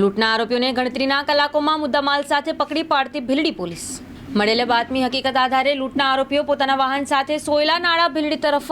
લૂંટના આરોપીઓને ગણતરીના કલાકોમાં મુદ્દામાલ સાથે પકડી પાડતી ભીલડી પોલીસ. મળેલ બાતમી હકીકત આધારે લૂંટના આરોપીઓ પોતાના વાહન સાથે સોયલા નાળા ભીલડી તરફ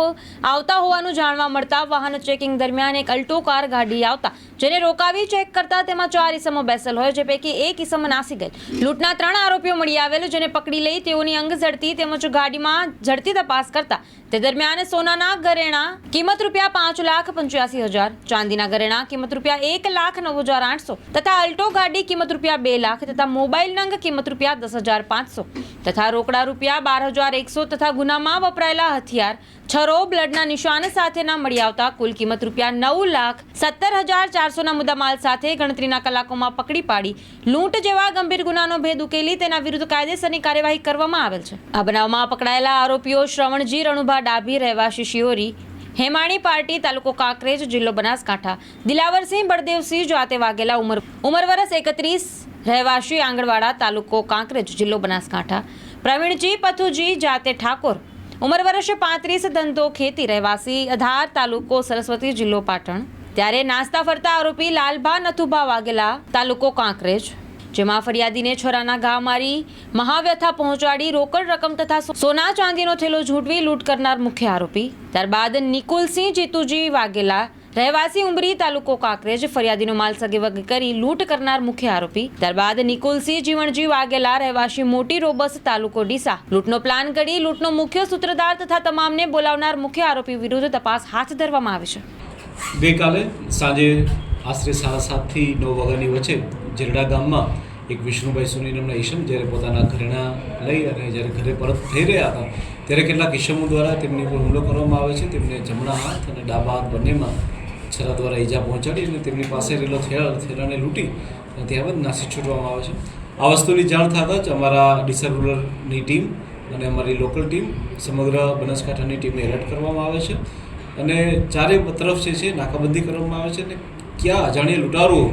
આવતા હોવાનું જાણવા મળતા વાહન ચેકિંગ દરમિયાન એક અલ્ટો કાર ગાડી આવતા જેને રોકાવી ચેક કરતા તેમાં ચાર ઇસમો બેસેલ હોય, જે પૈકી એક ઇસમ નાસી ગઈ. લૂંટના ત્રણ આરોપીઓ મળી આવેલ, જેને પકડી લઈ તેઓની અંગ ઝડતી તેમજ ગાડીમાં ઝડતી તપાસ કરતા. તે દરમિયાન સોનાના ઘરેણા કિંમત રૂપિયા પાંચ લાખ પંચ્યાસી હજાર, ચાંદીના ઘરેણા કિંમત રૂપિયા એક લાખ નવ હજાર આઠસો તથા અલ્ટો ગાડી કિંમત રૂપિયા બે લાખ તથા મોબાઈલ નંગ કિંમત રૂપિયા દસ હજાર પાંચસો. તથા રોકડા રૂપિયા બાર હજાર એકસો તથા ગુનામાં વપરાયેલા હથિયાર, છરો, બ્લડના નિશાન સાથેના મળી આવતા કુલ કિંમત રૂપિયા નવ લાખ સત્તર હજાર ચારસોના મુદ્દામાલ સાથે ગણતરીના કલાકોમાં પકડી પાડી. લૂંટ જેવા ગંભીર ગુનાનો ભેદ ઉકેલી તેના વિરુદ્ધ કાયદેસરની કાર્યવાહી કરવામાં આવેલ છે. આ બનાવમાં પકડાયેલા આરોપીઓ શ્રવણજી રણુભા ડાભી, રહેવાસી શિયોરી હેમાણી પાર્ટી, તાલુકો કાંકરેજ, જિલ્લો બનાસકાંઠા. દિલાવરસિંહ બળદેવસિંહ જાતે વાઘેલા ઉમર ઉંમર વર્ષ એકત્રીસ રહેવાસી આંગણવાડા, તાલુકો કાંકરેજ, જિલ્લો બનાસકાંઠા. પ્રવીણજી પથુજી જાતે ઠાકોર. ઉંમર વર્ષ પાંત્રીસ ધંધો ખેતી રહેવાસી, અધાર તાલુકો સરસ્વતી, જિલ્લો પાટણ. ત્યારે નાસ્તા ફરતા આરોપી લાલભા નથુભા વાઘેલા તાલુકો કાંકરેજ. જેમાં ફરિયાદીને છોરાના ઘા મારી, મહાવ્યથા પહોંચાડી, રોકડ રકમ તથા સોના ચાંદીનો થેલો ઝૂંટવી લૂંટ કરનાર મુખ્ય આરોપી. ત્યારબાદ નિકુલસિંહ જીતુજી વાઘેલા, રહેવાસી ઉમરી તાલુકો કાંકરેજ, ફરિયાદીનો માલ સગેવગ કરી લૂંટ કરનાર મુખ્ય આરોપી. ત્યારબાદ નિકુલસિંહ જીવણજી વાઘેલા, રહેવાસી મોટી રોબસ તાલુકો ડીસા. લૂંટનો પ્લાન કરી લૂંટનો મુખ્ય સૂત્રધાર તથા તમામને બોલાવનાર મુખ્ય આરોપી વિરુદ્ધ તપાસ હાથ ધરવામાં આવી છે. ગઈકાલે સાંજે આશરે સાડા સાતથી નવ વાગ્યાની વચ્ચે જેરડા ગામમાં એક વિષ્ણુભાઈ સુની નામના ઈશમ જ્યારે પોતાના ઘરેણા લઈ અને જ્યારે ઘરે પરત થઈ રહ્યા હતા, ત્યારે કેટલાક ઈશમો દ્વારા તેમની ઉપર હુમલો કરવામાં આવે છે. તેમને જમણા હાથ અને ડાબા હાથ બંનેમાં છરા દ્વારા ઈજા પહોંચાડી અને તેમની પાસે રહેલો થેલા, થેલાને લૂંટી અને ત્યારબાદ નાસી છૂટવામાં આવે છે. આ વસ્તુની જાણ થતાં જ અમારા ડીસા ટીમ અને અમારી લોકલ ટીમ સમગ્ર બનાસકાંઠાની ટીમને એલર્ટ કરવામાં આવે છે અને ચારે તરફ જે છે નાકાબંધી કરવામાં આવે છે અને ક્યાં અજાણ્યા લૂંટારુઓ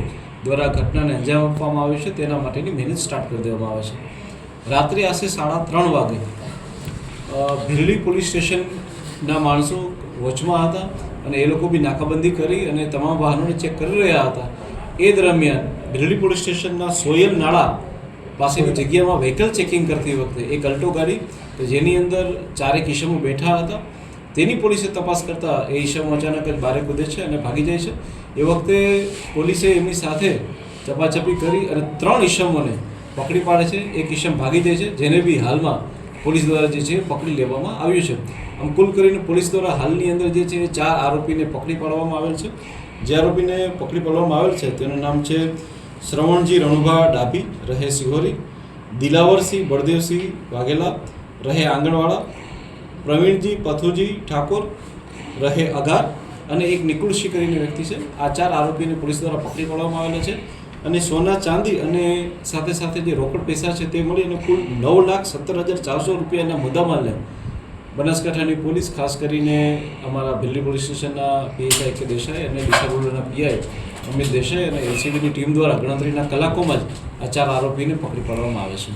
દ્વારા ઘટનાને અંજામ આપવામાં આવ્યો છે. તેના માટેની મહેનત સ્ટાર્ટ કરી દેવામાં આવે છે. રાત્રે આશરે સાડા ત્રણ વાગે ભીરડી પોલીસ સ્ટેશનના માણસો વોચમાં હતા અને એ લોકો બી નાકાબંધી કરી અને તમામ વાહનોને ચેક કરી રહ્યા હતા. એ દરમિયાન ભીરડી પોલીસ સ્ટેશનના સોયલ નાળા પાસેની જગ્યામાં વ્હીકલ ચેકિંગ કરતી વખતે એક અલ્ટો ગાડી, કે જેની અંદર ચારેક ઈસમો બેઠા હતા. તેની પોલીસે તપાસ કરતા એ ઈસમો અચાનક જ બારે કૂદે છે અને ભાગી જાય છે. એ વખતે પોલીસે એમની સાથે ચપાચપી કરી અને ત્રણ ઈસમોને પકડી પાડે છે. એક ઈસમ ભાગી જાય છે, જેને બી હાલમાં પોલીસ દ્વારા જે છે પકડી લેવામાં આવ્યું છે. આમ કુલ કરીને પોલીસ દ્વારા હાલની અંદર જે છે ચાર આરોપીને પકડી પાડવામાં આવેલ છે. જે આરોપીને પકડી પાડવામાં આવેલ છે, તેનું નામ છે શ્રવણજી રણુભા ડાભી, રહે સિહોરી, દિલાવરસિંહ બળદેવસિંહ વાઘેલા, રહે આંગણવાડા પ્રવીણજી, પથુજી, ઠાકોર રહે અઘાર અને એક નિકુળશી કરીને વ્યક્તિ છે. આ ચાર આરોપીને પોલીસ દ્વારા પકડી પાડવામાં આવેલા છે અને સોના ચાંદી અને સાથે સાથે જે રોકડ પૈસા છે તે મળી અને કુલ નવ લાખ સત્તર હજાર ચારસો રૂપિયાના મુદ્દામાલને બનાસકાંઠાની પોલીસ, ખાસ કરીને અમારા ભિલ્લી પોલીસ સ્ટેશનના પીએસઆઈ કે દેસાઈ અને ડિસાબોલના પીઆઈ અમિત દેસાઈ અને એલસીબીની ટીમ દ્વારા ગણતરીના કલાકોમાં જ આ ચાર આરોપીને પકડી પાડવામાં આવે છે.